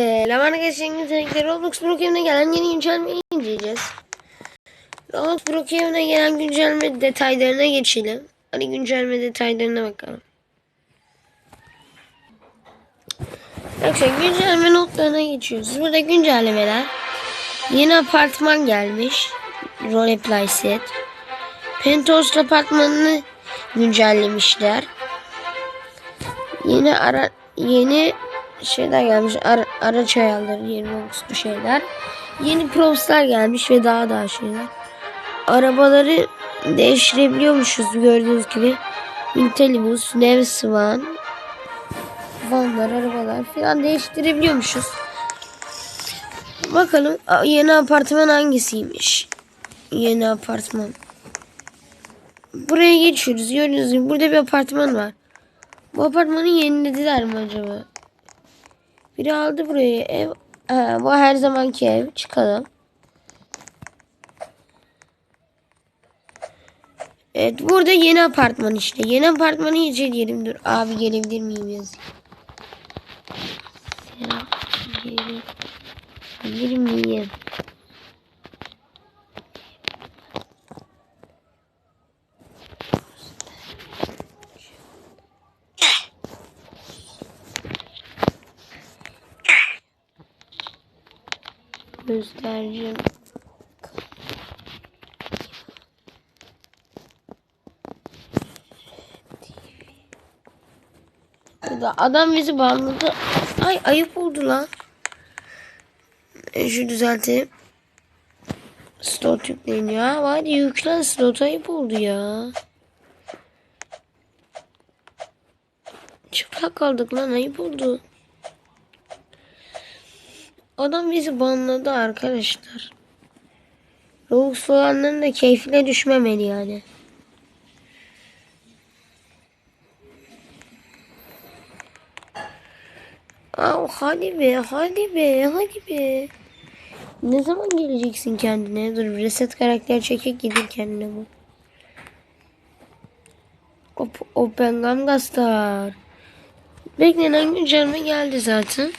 Lamar'a geçen gün Roblox Brookhaven'e gelen yeni güncellemeyi inceleyeceğiz. Roblox Brookhaven'e gelen güncelleme detaylarına geçelim. Hadi güncelleme detaylarına bakalım. Arkadaşlar güncelleme notlarına geçiyoruz. Burada güncellemeler. Yeni apartman gelmiş. Roleplay set. Penthouse apartmanını güncellemişler. Yeni ara yeni şeyler gelmiş. Ara, araç ayarları, yeni boxlu şeyler. Yeni propslar gelmiş ve daha daha şeyler. Arabaları değiştirebiliyormuşuz gördüğünüz gibi. Intelibus, Nev Swan, vanlar, arabalar falan değiştirebiliyormuşuz. Bakalım yeni apartman hangisiymiş? Yeni apartman. Buraya geçiyoruz. Gördüğünüz gibi burada bir apartman var. Bu apartmanı yenilediler mi acaba? Biri aldı burayı ev. Ha, bu her zamanki ev. Çıkalım. Evet burada yeni apartman işte. Yeni apartmanı inceleyelim. Dur abi gelebilir miyim yazayım. Gelebilir miyim? Burada adam bizi banladı. Ay ayıp oldu lan. Şu düzelteyim. Slot yükleniyor. Ha, hadi yüklen slot ayıp oldu ya. Çıplak kaldık lan ayıp oldu. Adam bizi banladı arkadaşlar. Robux falanların da keyfine düşmemeli yani. Aa, hadi be, hadi be, hadi be. Ne zaman geleceksin kendine? Dur reset karakter çekek gidin kendine bu. Op Open Gangnam Star. Beklenen güncelleme geldi zaten.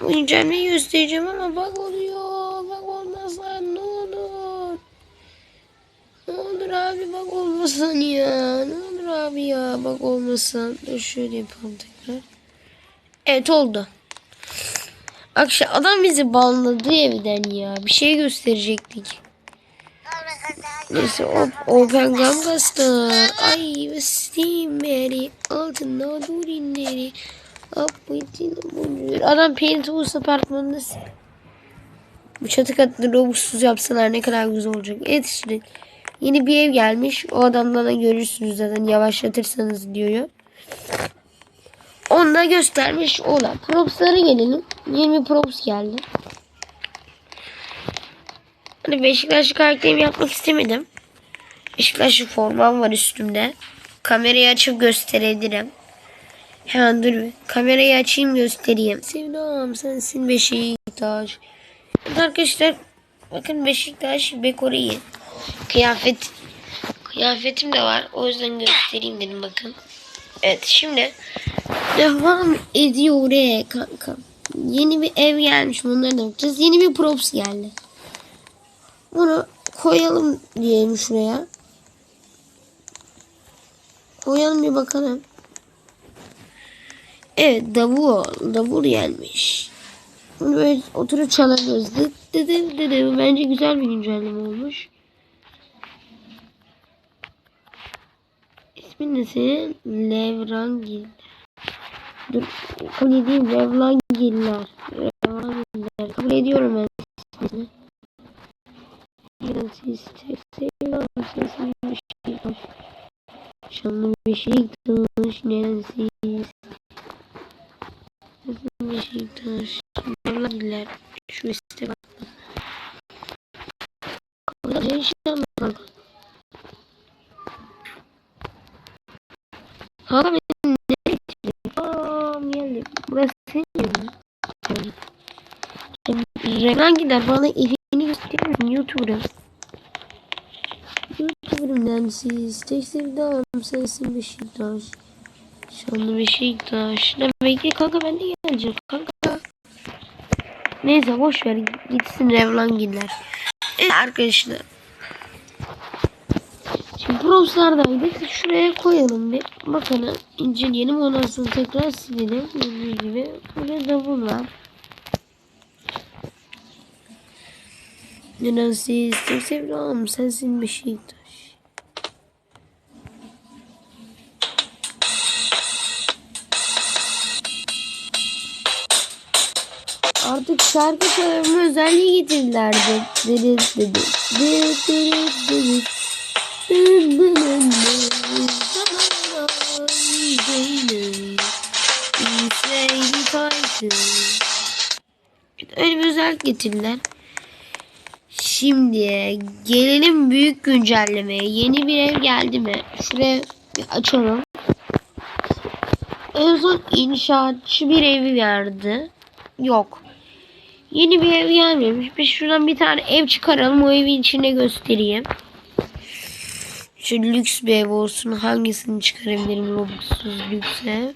Bu güncellemeyi göstereceğim ama bak oluyor. Bak olmazsa ne olur. Ne olur abi bak olmasın ya. Ne olur abi ya bak olmasın. Dur şöyle yapalım tekrar. Evet oldu. Akşam adam bizi banladı evden ya. Bir şey gösterecektik. Neyse o Open Gangnam Star. Ay ve Steam Mary. Altına durinleri. Adam Penthouse apartmanında bu çatı katını robuxsuz yapsalar ne kadar güzel olacak. Evet işte yeni bir ev gelmiş. O adamdan da görürsünüz zaten yavaşlatırsanız diyor. Onu da göstermiş olan. Props'lara gelelim. Yeni bir props geldi. Hani Beşiktaşlı karakterimi yapmak istemedim. Beşiktaşlı formam var üstümde. Kamerayı açıp gösterebilirim. Hemen dur bir. Kamerayı açayım göstereyim. Sevdam sensin Beşiktaş. Evet arkadaşlar bakın Beşiktaş Beko iyi. Kıyafet kıyafetim de var. O yüzden göstereyim dedim bakın. Evet şimdi devam ediyor re kanka. Yeni bir ev gelmiş. Bunları da yapacağız. Yeni bir props geldi. Bunu koyalım diyelim şuraya. Koyalım bir bakalım. Evet davul. Davul gelmiş. Bunu böyle oturup çalabiliyoruz. Dıt dıt. Bence güzel bir güncelleme olmuş. İsmin ne senin? Levrangil. Dur kabul edeyim. Levrangiller. Levrangiller. Kabul ediyorum ben ismini. Siz seviyorum. Sesini bir şey. Şanlı bir şey tanış. Nerensiz. Beşiktaş. Vallahiler şu iste bak. Kalacak inşallah kanka. Kanka benim nereye gittin? Aa geldim. Burası senin yerin. Reklam gider bana evini gösterir YouTuber'ım? YouTuber'ım densiz. Tek sevdam sensin Beşiktaş. Şanlı Beşiktaş. Ne bekle kanka ben de geleceğim kanka. Neyse boş ver gitsin Revlangiller. Evet arkadaşlar. Şimdi Browser'daydık. Şuraya koyalım bir. Bakalım inceleyelim. Ondan sonra tekrar silelim. Gördüğünüz gibi. Burada da bu var. Nedensiz çok sevdim. Sensin Beşiktaş. Artık şarkı söyleme özelliği getirdiler de. Dedi dedi. Dedi dedi dedi. Öyle bir özellik getirdiler. Şimdi gelelim büyük güncellemeye. Yeni bir ev geldi mi? Şuraya bir açalım. En son inşaatçı bir evi verdi. Yok. Yeni bir ev gelmemiş. Biz şuradan bir tane ev çıkaralım. O evin içine göstereyim. Şu lüks bir ev olsun. Hangisini çıkarabilirim Robux'suz lüks ev?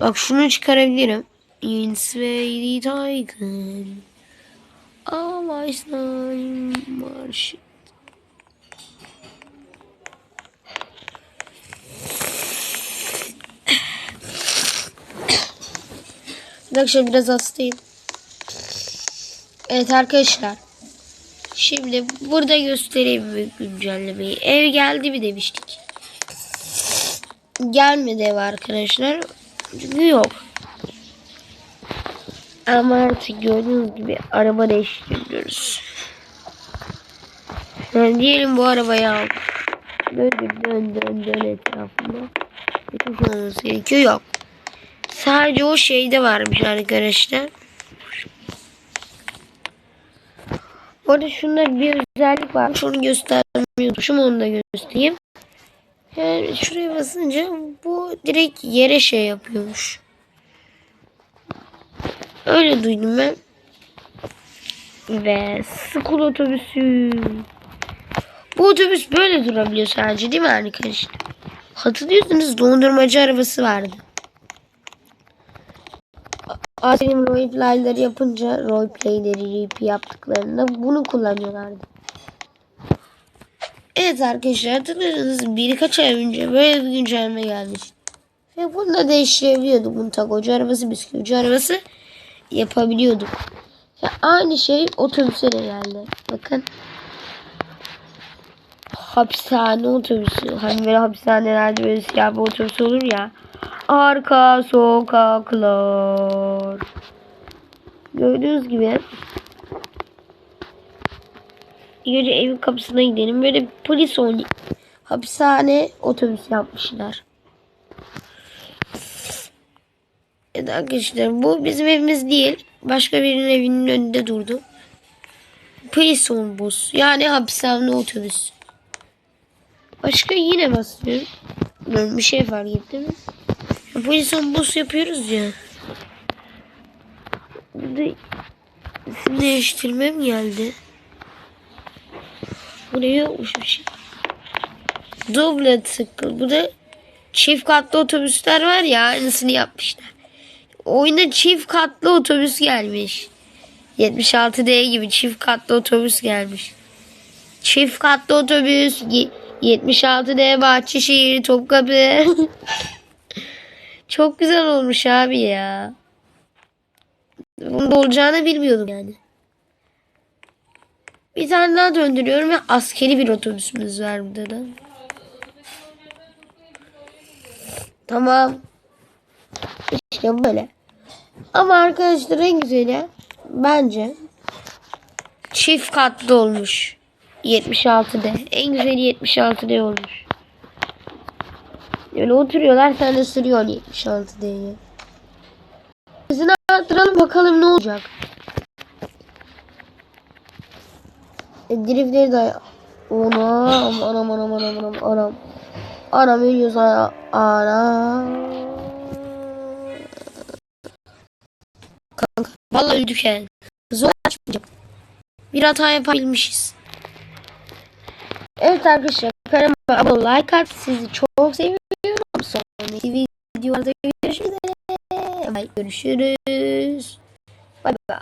Bak şunu çıkarabilirim. Insveydi Titan. Avayslan Marş. Arkadaşlar biraz hastayım. Evet arkadaşlar. Şimdi burada göstereyim güncellemeyi. Ev geldi mi demiştik. Gelmedi ev arkadaşlar. Çünkü yok. Ama artık gördüğünüz gibi araba değiştiriyoruz. Yani diyelim bu arabayı al. Böyle dön dön dön etrafında. Bütün gerekiyor. Yok. Sadece o şeyde varmış arkadaşlar. Bu arada şunda bir özellik var. Onu göstermiyordum. Onu da göstereyim. Yani şuraya basınca bu direkt yere şey yapıyormuş. Öyle duydum ben. Ve school otobüsü. Bu otobüs böyle durabiliyor sadece değil mi arkadaşlar? Hatırlıyorsunuz dondurmacı arabası vardı. Asenim roleplayleri yapınca roleplayleri rap yaptıklarında bunu kullanıyorlardı. Evet arkadaşlar hatırlıyorsunuz birkaç ay önce böyle bir güncelleme gelmişti. Ve bunu da değiştirebiliyorduk. Bunu takocu arabası, bisküvici arabası yapabiliyorduk. Ya aynı şey otobüse de geldi. Bakın. Hapishane otobüsü. Hani böyle hapishanelerde böyle siyah bir otobüs olur ya. Arka sokaklar. Gördüğünüz gibi. Gece evin kapısına gidelim. Böyle polis on hapishane otobüs yapmışlar. Evet arkadaşlar bu bizim evimiz değil. Başka birinin evinin önünde durdu. Prison bus yani hapishane otobüs. Başka yine basıyorum. Bir şey fark ettim. Prison bus yapıyoruz ya. Burada isim değiştirme mi geldi? Buraya yokmuş bir şey. Double tıklı. Bu da çift katlı otobüsler var ya aynısını yapmışlar. Oyuna çift katlı otobüs gelmiş. 76D gibi çift katlı otobüs gelmiş. Çift katlı otobüs 76D Bahçeşehir Topkapı. Çok güzel olmuş abi ya. Bunun olacağını bilmiyordum yani. Bir tane daha döndürüyorum ve askeri bir otobüsümüz var burada da. Tamam. İşte böyle. Ama arkadaşlar en güzeli bence çift katlı olmuş. 76'da. En güzeli 76'da olmuş. Öyle oturuyorlar sen de sürüyorsun 76'dayı. Hızını arttıralım bakalım ne olacak. E, driftleri de Anam anam anam anam anam anam. Anam ölüyoruz anam. Anam. Kanka vallahi öldük yani. Zor açmayacağım. Bir hata yapabilmişiz. Evet arkadaşlar kanalıma abone like at. Sizi çok seviyorum. Sonraki videolarda görüşürüz. Bye. Görüşürüz. Bay bay.